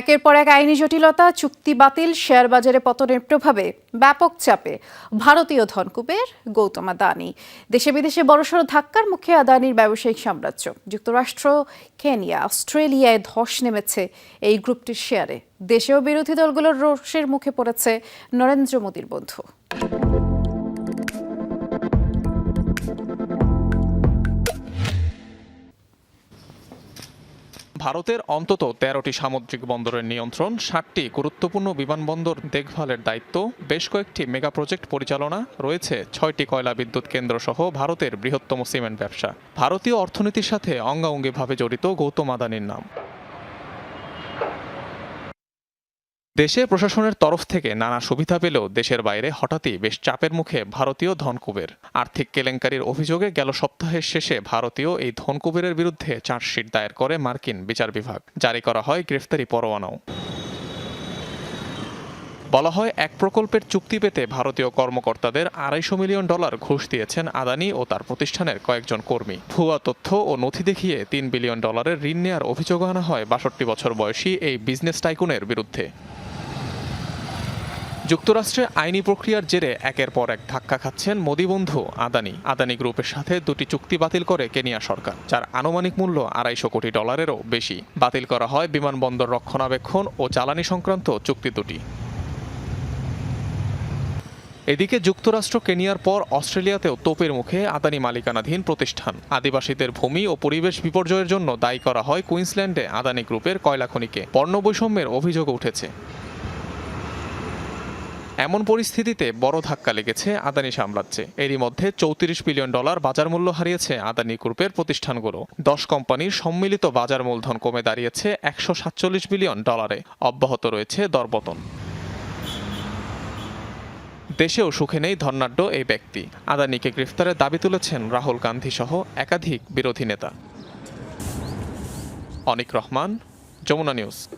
একের পর এক আইনি জটিলতা, চুক্তি বাতিল, শেয়ার বাজারে পতনের প্রভাবে ব্যাপক চাপে ভারতীয় ধনকুবের গৌতম আদানি। দেশে বিদেশে বড়সড় ধাক্কার মুখে আদানির ব্যবসায়িক সাম্রাজ্য। যুক্তরাষ্ট্র, কেনিয়া, অস্ট্রেলিয়ায় ধস নেমেছে এই গ্রুপটির শেয়ারে। দেশেও বিরোধী দলগুলোর রোষের মুখে পড়েছে নরেন্দ্র মোদীর বন্ধু। ভারতের অন্তত তেরোটি সামুদ্রিক বন্দরের নিয়ন্ত্রণ, ষাটটি গুরুত্বপূর্ণ বিমানবন্দর দেখভালের দায়িত্ব, বেশ কয়েকটি মেগা প্রজেক্ট পরিচালনা, রয়েছে ছয়টি কয়লা বিদ্যুৎ কেন্দ্র সহ ভারতের বৃহত্তম সিমেন্ট ব্যবসা। ভারতীয় অর্থনীতির সাথে অঙ্গাঙ্গিভাবে জড়িত গৌতম আদানির নাম। দেশে প্রশাসনের তরফ থেকে নানা সুবিধা পেলেও দেশের বাইরে হঠাৎই বেশ চাপের মুখে ভারতীয় ধনকুবের। আর্থিক কেলেঙ্কারির অভিযোগে গেল সপ্তাহের শেষে ভারতীয় এই ধনকুবেরের বিরুদ্ধে চার্জশিট দায়ের করে মার্কিন বিচার বিভাগ। জারি করা হয় গ্রেফতারি পরোয়ানাও। বলা হয়, এক প্রকল্পের চুক্তি পেতে ভারতীয় কর্মকর্তাদের আড়াইশো মিলিয়ন ডলার ঘুষ দিয়েছেন আদানি ও তার প্রতিষ্ঠানের কয়েকজন কর্মী। ভুয়া তথ্য ও নথি দেখিয়ে তিন বিলিয়ন ডলারের ঋণ নেয়ার অভিযোগ আনা হয় বাষট্টি বছর বয়সী এই বিজনেস টাইকুনের বিরুদ্ধে। যুক্তরাষ্ট্রে আইনি প্রক্রিয়ার জেরে একের পর এক ধাক্কা খাচ্ছেন মোদি বন্ধু আদানি। আদানি গ্রুপের সাথে দুটি চুক্তি বাতিল করে কেনিয়া সরকার, যার আনুমানিক মূল্য আড়াইশো কোটি ডলারেরও বেশি। বাতিল করা হয় বিমানবন্দর রক্ষণাবেক্ষণ ও জ্বালানি সংক্রান্ত চুক্তি দুটি। এদিকে যুক্তরাষ্ট্র কেনিয়ার পর অস্ট্রেলিয়াতেও তোপের মুখে আদানি মালিকানাধীন প্রতিষ্ঠান। আদিবাসীদের ভূমি ও পরিবেশ বিপর্যয়ের জন্য দায়ী করা হয় কুইন্সল্যান্ডে আদানি গ্রুপের কয়লা খনিকে। পণ্য বৈষম্যের অভিযোগ উঠেছে। এমন পরিস্থিতিতে বড় ধাক্কা লেগেছে আদানি সাম্রাজ্যে। এরই মধ্যে চৌত্রিশ বিলিয়ন ডলার বাজার মূল্য হারিয়েছে আদানি গ্রুপের প্রতিষ্ঠানগুলো। দশ কোম্পানির সম্মিলিত বাজার মূলধন কমে দাঁড়িয়েছে একশো সাতচল্লিশ বিলিয়ন ডলারে। অব্যাহত রয়েছে দরপতন। দেশেও সুখে নেই ধর্নাঢ্য এই ব্যক্তি। আদানিকে গ্রেফতারের দাবি তুলেছেন রাহুল গান্ধী সহ একাধিক বিরোধী নেতা। অনিক রহমান, যমুনা নিউজ।